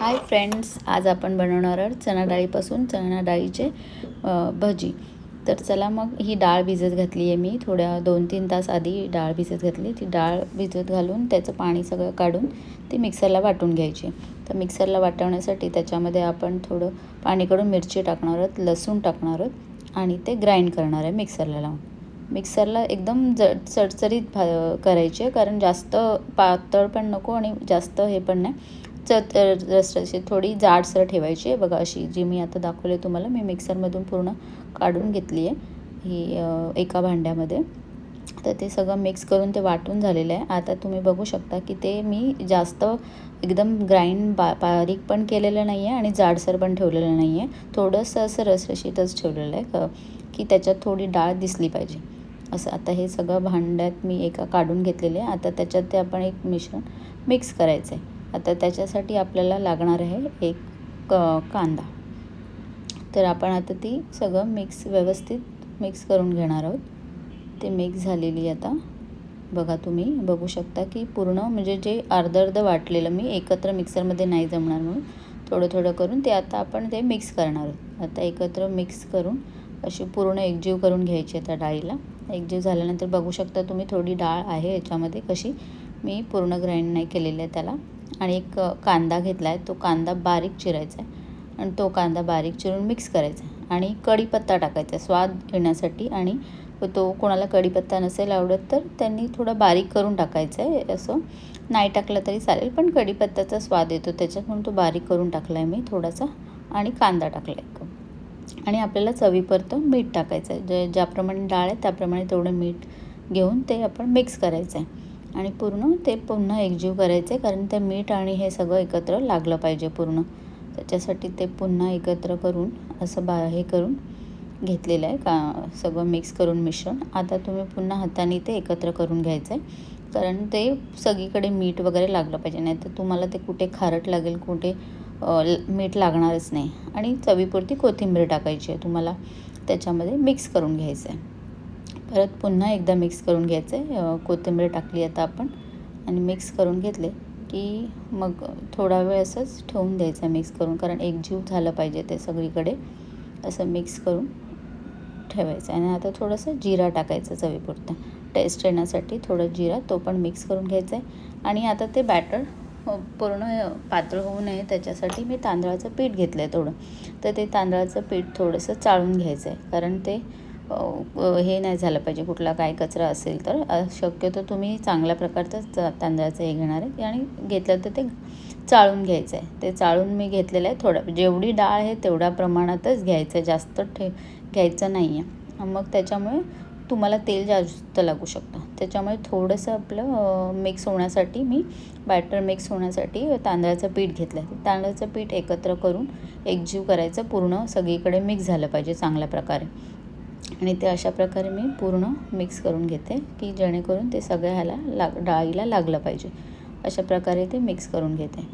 Hi friends आज आपण बनवणार आहोत चणा डाळीपासून चणा डाळीचे भजी. तर चला मग ही डाळ भिजत घातली आहे मी. थोड्या दोन तीन तास आधी डाळ भिजत घातली. ती डाळ भिजत घालून त्याचं पाणी सगळं काढून ती मिक्सरला वाटून घ्यायची. तर मिक्सरला वाटवण्यासाठी त्याच्यामध्ये आपण थोडं पाणी काढून मिरची टाकणार आहोत लसूण टाकणार आहोत आणि ते ग्राइंड करणार आहे मिक्सरला लावून. मिक्सरला एकदम ज चडचरीत भा करायची आहे कारण जास्त पातळ पण नको आणि जास्त हे पण नाही. च रसरशी थोडी जाडसर ठेवायची आहे. बघा अशी जी मी आता दाखवले तुम्हाला मी मिक्सरमधून पूर्ण काढून घेतली आहे. ही एका भांड्यामध्ये. तर ते सगळं मिक्स करून ते वाटून झालेलं आहे. आता तुम्ही बघू शकता की ते मी जास्त एकदम ग्राइंड बा बारीक पण केलेलं नाही आहे आणि जाडसर पण ठेवलेलं नाही आहे. थोडंसं असं रसरशीतच ठेवलेलं आहे क- की त्याच्यात थोडी डाळ दिसली पाहिजे. असं आता हे सगळं भांड्यात मी एका काढून घेतलेले आहे. आता त्याच्यात ते आपण एक मिश्रण मिक्स करायचं आहे. आता त्याच्यासाठी आपल्याला लागणार आहे एक क कांदा. तर आपण आता ती सगळं मिक्स व्यवस्थित मिक्स करून घेणार आहोत. ते मिक्स झालेली आता. बघा तुम्ही बघू शकता की पूर्ण म्हणजे जे अर्ध अर्ध वाटलेलं मी एकत्र मिक्सरमध्ये नाही जमणार म्हणून. थोडं थोडं करून ते आता आपण ते मिक्स करणार आहोत. आता एकत्र मिक्स करून अशी पूर्ण एकजीव करून घ्यायची आता डाळीला. एकजीव झाल्यानंतर बघू शकता तुम्ही थोडी डाळ आहे याच्यामध्ये कशी. मी पूर्ण ग्राइंड नाही केलेली आहे त्याला. आणि एक कांदा घेतला आहे तो कांदा बारीक चिरायचा आहे आणि तो कांदा बारीक चिरून मिक्स करायचा आणि कढीपत्ता टाकायचा स्वाद येण्यासाठी आणि तो कोणाला कढीपत्ता नसेल आवडत तर त्यांनी थोडं बारीक करून टाकायचं आहे असं. नाही टाकलं तरी चालेल पण कढीपत्त्याचा स्वाद येतो. त्याच्यात म्हणून तो बारीक करून टाकला आहे मी थोडासा आणि कांदा टाकला आहे आणि आपल्याला चवीपुरतं मीठ टाकायचं आहे जे ज्याप्रमाणे डाळ आहे त्याप्रमाणे तेवढं मीठ घेऊन ते आपण मिक्स करायचं आहे आणि पूर्ण ते पुन्हा एकजीव करायचं आहे कारण ते मीठ आणि हे सगळं एकत्र लागलं पाहिजे पूर्ण. त्याच्यासाठी ते पुन्हा एकत्र करून असं बा हे करून घेतलेलं आहे. का सगळं मिक्स करून मिश्रण. आता तुम्ही पुन्हा हाताने ते एकत्र करून घ्यायचं आहे कारण ते सगळीकडे मीठ वगैरे लागलं पाहिजे. नाही तर तुम्हाला ते कुठे खारट लागेल कुठे मीठ लागणारच नाही. आणि चवीपुरती कोथिंबीर टाकायची आहे तुम्हाला. त्याच्यामध्ये मिक्स करून घ्यायचं आहे परत पुन्हा एकदा मिक्स करून घ्यायचं. आहे कोथिंबीर टाकली आता आपण आणि मिक्स करून घेतले की मग थोडा वेळ असंच ठेवून द्यायचं आहे मिक्स करून. कारण एकजीव झालं पाहिजे ते सगळीकडे. असं मिक्स करून ठेवायचं. आणि आता थोडंसं जिरा टाकायचं चवीपुरतं. टेस्ट येण्यासाठी थोडं जिरा तो पण मिक्स करून घ्यायचा आहे. आणि आता ते बॅटर पूर्ण पातळ होऊ नये त्याच्यासाठी मी तांदळाचं पीठ घेतलं आहे थोडं. तर ते तांदळाचं पीठ थोडंसं चाळून घ्यायचं आहे कारण ते हे नाही झालं पाहिजे. कुठला काय कचरा असेल तर शक्यतो तुम्ही चांगल्या प्रकारचं तांदळाचं हे घेणार आहे. आणि घेतलं तर ते चाळून घ्यायचं आहे. ते चाळून मी घेतलेलं आहे थोडं. जेवढी डाळ आहे तेवढ्या प्रमाणातच घ्यायचं आहे. जास्त ठे घ्यायचं नाही आहे. मग त्याच्यामुळे तुम्हाला तेल जास्त लागू शकतं. त्याच्यामुळे थोडंसं आपलं मिक्स होण्यासाठी मी बॅटर मिक्स होण्यासाठी तांदळाचं पीठ घेतलं आहे. तांदळाचं पीठ एकत्र करून एकजीव करायचं. पूर्ण सगळीकडे मिक्स झालं पाहिजे चांगल्या प्रकारे. आणि ते अशा प्रकारे मी पूर्ण मिक्स करून घेते की जेणेकरून ते सगळ्या ह्याला लाग डाळीला लागलं पाहिजे. अशा प्रकारे ते मिक्स करून घेते.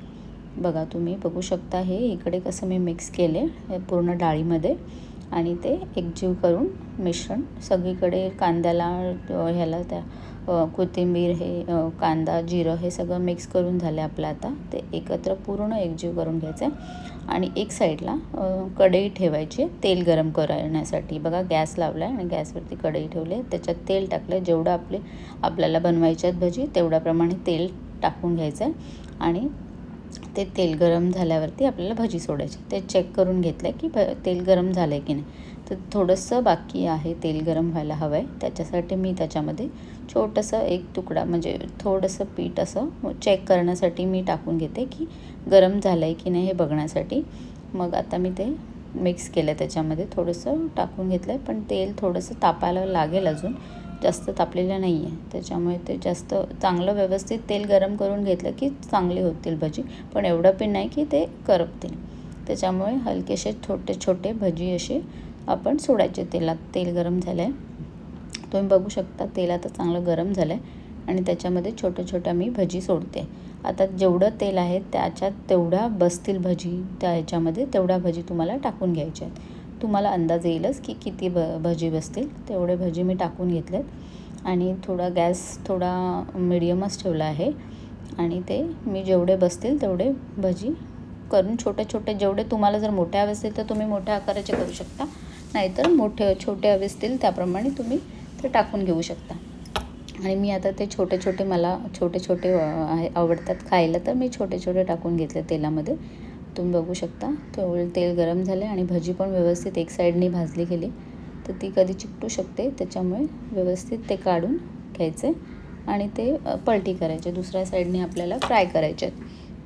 बघा तुम्ही बघू शकता हे इकडे कसं मी मिक्स केले पूर्ण डाळीमध्ये. आणि ते एकजीव करून मिश्रण. सगळीकडे कांद्याला ह्याला त्या कोथिंबीर हे कांदा जिरं हे सगळं मिक्स करून झालं आपलं आता. ते एकत्र पूर्ण एकजीव करून घ्यायचं. आहे आणि एक साईडला कढई ठेवायची आहे तेल गरम करण्यासाठी. बघा गॅस लावला आहे आणि गॅसवरती कढई ठेवली आहे. त्याच्यात तेल टाकलं आहे जेवढं आपले आपल्याला बनवायच्यात भजी तेवढ्याप्रमाणे तेल टाकून घ्यायचं आहे आणि ते तेल गरम झाल्यावरती आपल्याला भजी सोडायची. ते चेक करून घेतलं की भ तेल गरम झालं आहे की नाही. तर थोडंसं बाकी आहे तेल गरम व्हायला हवं आहे त्याच्यासाठी मी त्याच्यामध्ये छोटंसं एक तुकडा म्हणजे थोडंसं पीठ असं चेक करण्यासाठी मी टाकून घेते की गरम झालं आहे की नाही हे बघण्यासाठी. मग आता मी ते मिक्स केलं त्याच्यामध्ये. थोडंसं टाकून घेतलं आहे पण तेल थोडंसं तापायला लागेल अजून. जास्त तापलेलं नाही आहे त्याच्यामुळे ते जास्त चांगलं व्यवस्थित तेल गरम करून घेतलं की चांगली होतील भजी. पण एवढं पण नाही की ते करपतील. त्याच्यामुळे हलकेसे छोटे छोटे भजी असे आपण सोडायचे तेलात. तेल गरम झालं आहे तुम्ही बघू शकता तेल आता चांगलं गरम झालं आहे आणि त्याच्यामध्ये छोट्या छोट्या मी भजी सोडते. आता जेवढं तेल आहे त्याच्यात तेवढ्या बसतील भजी त्या ह्याच्यामध्ये तेवढ्या भजी तुम्हाला टाकून घ्यायच्या आहेत. तुम्हाला अंदाज येईलच की किती भ भजी बसतील. तेवढे भजी मी टाकून घेतलेत. आणि थोडा गॅस थोडा मिडियमच ठेवला आहे. आणि ते मी जेवढे बसतील तेवढे भजी करून छोटे छोटे जेवढे तुम्हाला जर मोठे हवे असतील तर तुम्ही मोठ्या आकाराचे करू शकता. नाहीतर मोठे छोटे हवे असतील त्याप्रमाणे तुम्ही ते टाकून घेऊ शकता. आणि मी आता ते छोटे छोटे मला छोटे छोटे आहे आवडतात खायला तर मी छोटे छोटे टाकून घेतले तेलामध्ये. तुम्ही बघू शकता. थोडं तेल गरम झाले आणि भजी पण व्यवस्थित एक साईडने भाजली गेली. तर ती कधी चिकटू शकते त्याच्यामुळे व्यवस्थित ते काढून घ्यायचे आणि ते पलटी करायचे. दुसऱ्या साईडने आपल्याला फ्राय करायचे.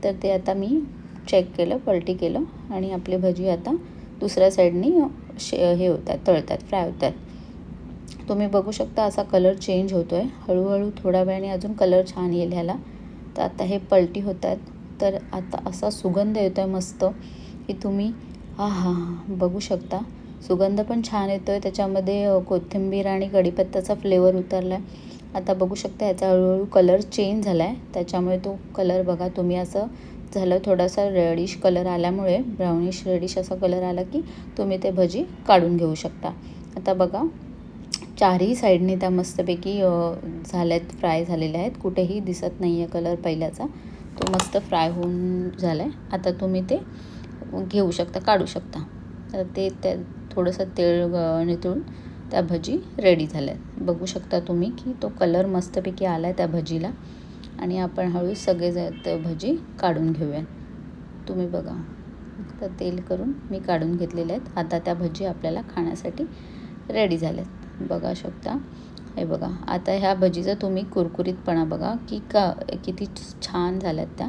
तर ते आता मी चेक केलं पलटी केलं आणि आपली भजी आता दुसऱ्या साईडनी शे हे होतात तळतात फ्राय होतात. तुम्ही बघू शकता असा कलर चेंज होतो आहे हळूहळू थोड्या वेळाने अजून कलर छान येईल ह्याला. तर आता हे पलटी होतात. तर आता असा सुगंध येतो आहे मस्त की तुम्ही हा हा बघू शकता. सुगंध पण छान येतो आहे त्याच्यामध्ये कोथिंबीर आणि कढीपत्त्याचा फ्लेवर उतरला आहे आता बघू शकता याचा हळूहळू कलर चेंज झाला आहे त्याच्यामुळे तो कलर बघा तुम्ही असं झालं थोडासा रेडिश कलर आल्यामुळे ब्राउनिश रेडिश असा कलर आला की तुम्ही ते भजी काढून घेऊ शकता. आता बघा चारही साईडने त्या मस्तपैकी झाल्यात फ्राय झालेल्या आहेत. कुठेही दिसत नाही आहे कलर पहिल्याचा. तो मस्त फ्राय होऊन झाला आहे आता तुम्ही ते घेऊ शकता काढू शकता. तर ते त्या थोडंसं तेल नितळून त्या भजी रेडी झाल्या आहेत बघू शकता तुम्ही की तो कलर मस्तपैकी आला आहे त्या भजीला. आणि आपण हळू सगळे ज- ते भजी काढून घेऊया तुम्ही बघा. तर तेल करून मी काढून घेतलेले आहेत. आता त्या भजी आपल्याला खाण्यासाठी रेडी झाल्यात. बघा शकता. हे बघा आता ह्या भजीचा तुम्ही कुरकुरीतपणा बघा की का किती छान झाल्यात त्या.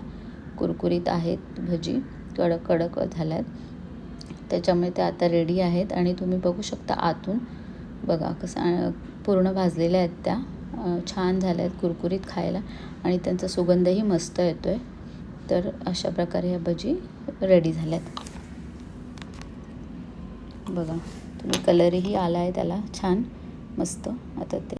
कुरकुरीत आहेत भजी कडक कडक झाल्यात. त्याच्यामुळे त्या आता रेडी आहेत आणि तुम्ही बघू शकता आतून. बघा कसं पूर्ण भाजलेल्या आहेत त्या. छान झाल्या आहेत कुरकुरीत खायला आणि त्यांचा सुगंधही मस्त येतो आहे तर अशा प्रकारे ह्या भजी रेडी झाल्यात. बघा तुम्ही कलरही आला आहे त्याला छान मस्त. आता ते